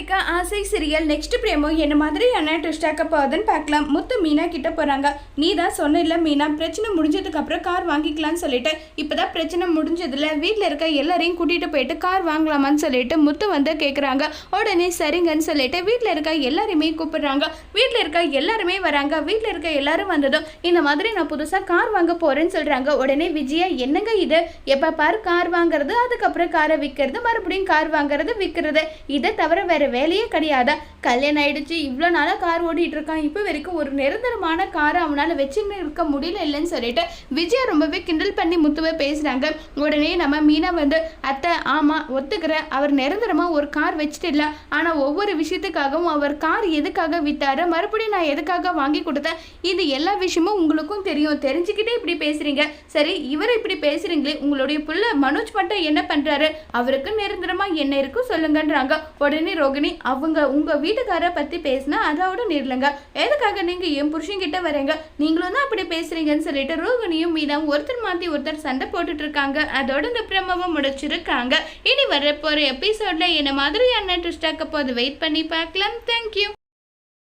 ஆரம்பிக்க ஆசை serial next பிரேமோ என்ன மாதிரியான ட்விஸ்டாக்க போகுதுன்னு பார்க்கலாம். முத்து மீனா கிட்ட போகிறாங்க நீ தான் சொன்ன மீனா பிரச்சனை முடிஞ்சதுக்கு அப்புறம் கார் வாங்கிக்கலாம்னு சொல்லிட்டு இப்பதான் பிரச்சனை முடிஞ்சதில் வீட்டில் இருக்க எல்லாரையும் கூட்டிகிட்டு போயிட்டு கார் வாங்கலாமான்னு சொல்லிட்டு முத்து வந்து கேட்குறாங்க உடனே சரிங்கன்னு சொல்லிட்டு வீட்டில் இருக்க எல்லாருமே கூப்பிடுறாங்க. வீட்டில் இருக்க எல்லாருமே வராங்க. வீட்டில் இருக்க எல்லாரும் வந்ததும் இந்த மாதிரி நான் புதுசாக கார் வாங்க போகிறேன்னு சொல்கிறாங்க உடனே விஜயா என்னங்க இது? எப்போ பார் கார் வாங்குறது அதுக்கப்புறம் காரை விற்கிறது மறுபடியும் கார் வாங்குறது விற்கிறது இதை தவிர வேறு வேலையே கிடையாதா? கல்யாணம் ஆயிடுச்சு இவ்வளோ நாளாக கார் ஓடிட்டு இருக்கான். இப்போ வரைக்கும் ஒரு நிரந்தரமான காரை அவனால் வச்சுன்னு இருக்க முடியல இல்லைன்னு சொல்லிட்டு விஜயா ரொம்பவே கிண்டல் பண்ணி முத்துவை பேசுகிறாங்க உடனே நம்ம மீனா வந்து அத்தை ஆமாம் ஒத்துக்கிறேன். அவர் நிரந்தரமாக ஒரு கார் வச்சுட்டு இல்லை ஆனால் ஒவ்வொரு விஷயத்துக்காகவும் அவர் கார் எதுக்காக வித்தாரு? மறுபடியும் நான் எதுக்காக வாங்கி கொடுத்தேன்? இது எல்லா விஷயமும் உங்களுக்கும் தெரியும். தெரிஞ்சுக்கிட்டே இப்படி பேசுறீங்க. சரி இவர் இப்படி பேசுறீங்களே உங்களுடைய புள்ள மனோஜ் மட்டும் என்ன பண்றாரு? அவருக்கு நிரந்தரமா என்ன இருக்கும் சொல்லுங்கன்றாங்க. உடனே ரோகிணி அவங்க உங்க வீட்டுக்கார பத்தி பேசினா அதோட நிரலுங்க. எதுக்காக நீங்க என் புருஷன் கிட்ட வரீங்க? நீங்களும் தான் அப்படி பேசுறீங்கன்னு சொல்லிட்டு ரோகிணியும் மீதம் ஒருத்தர் மாத்தி ஒருத்தர் சண்டை போட்டுட்டு இருக்காங்க அதோட இந்த பிரமவை முடிச்சிருக்காங்க. இனி வரப்போற எபிசோட்ல என்ன மாதிரியான ட்விஸ்டாக்க போது வெயிட் பண்ணி பார்க்கலாம். தேங்க்யூ